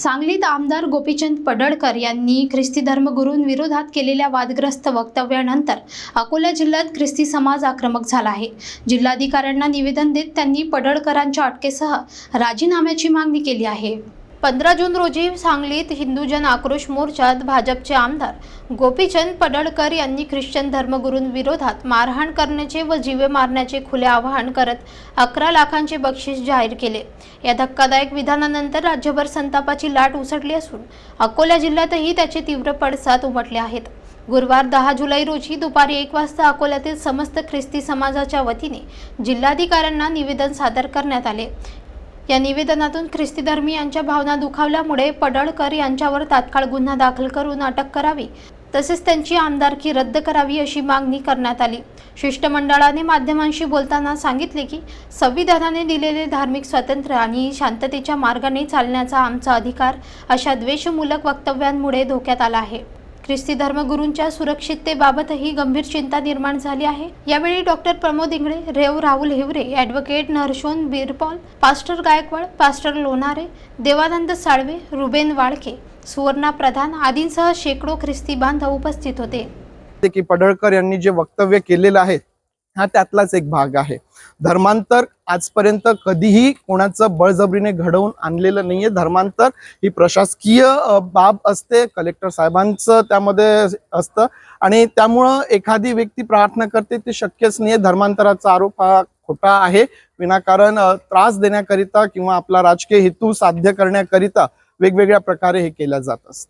सांगलीत आमदार गोपीचंद पडळकर यांनी ख्रिस्ती धर्मगुरूंविरोधात केलेल्या वादग्रस्त वक्तव्यानंतर अकोला जिल्ह्यात ख्रिस्ती समाज आक्रमक झाला आहे. जिल्हाधिकाऱ्यांना निवेदन देत त्यांनी पडळकरांच्या अटकेसह राजीनाम्याची मागणी केली आहे. पंधरा जून रोजी सांगलीत हिंदुजन आक्रोश मोर्चात भाजपचे आमदार गोपीचंद पडळकर यांनी ख्रिश्चन धर्मगुरूंविरोधात मारहाण करण्याचे व जीवे मारण्याचे खुले आवाहन करत अकरा लाखांचे बक्षीस जाहीर केले. या धक्कादायक विधानानंतर राज्यभर संतापाची लाट उसळली असून अकोला जिल्ह्यातही त्याचे तीव्र पडसाद उमटले आहेत. गुरुवार दहा जुलै रोजी दुपारी एक वाजता अकोल्यातील समस्त ख्रिस्ती समाजाच्या वतीने जिल्हाधिकाऱ्यांना निवेदन सादर करण्यात आले. या निवेदनातून ख्रिस्ती धर्मीयांच्या भावना दुखावल्यामुळे पडळकर यांच्यावर तात्काळ गुन्हा दाखल करून अटक करावी तसेच त्यांची आमदारकी रद्द करावी अशी मागणी करण्यात आली. शिष्टमंडळाने माध्यमांशी बोलताना सांगितले की संविधानाने दिलेले धार्मिक स्वातंत्र्य आणि शांततेच्या मार्गाने चालण्याचा आमचा अधिकार अशा द्वेषमूलक वक्तव्यांमुळे धोक्यात आला आहे. ख्रिस्ती धर्मगुरूंच्या सुरक्षिततेबाबतही गंभीर चिंता निर्माण झाली आहे. यावेळी doctor Pramod Ingle Rev Rahul Hiwre advocate नरशोन बिरपॉल pastor Gaikwad pastor Lonare Devanand Salve Reuben Walke Suvarna Pradhan आदींसह शेकडो ख्रिस्ती बांधव उपस्थित होते. की पडळकर यांनी जे वक्तव्य केलेलं आहे हा त्यातलाच एक भाग आहे. धर्मांतर आजपर्यंत कधीही कोणाचं बळजबरीने घडवून आणलेलं नाहीये. धर्मांतर ही प्रशासकीय बाब असते. कलेक्टर साहेबांचं त्यामध्ये असतं. आणि त्यामुळं एखादी व्यक्ती प्रार्थना करते ते शक्यच नाहीये. धर्मांतराचा आरोप हा खोटा आहे. विनाकारण त्रास देण्याकरिता किंवा आपला राजकीय हेतू साध्य करण्याकरिता वेगवेगळ्या प्रकारे हे केलं जात असतं.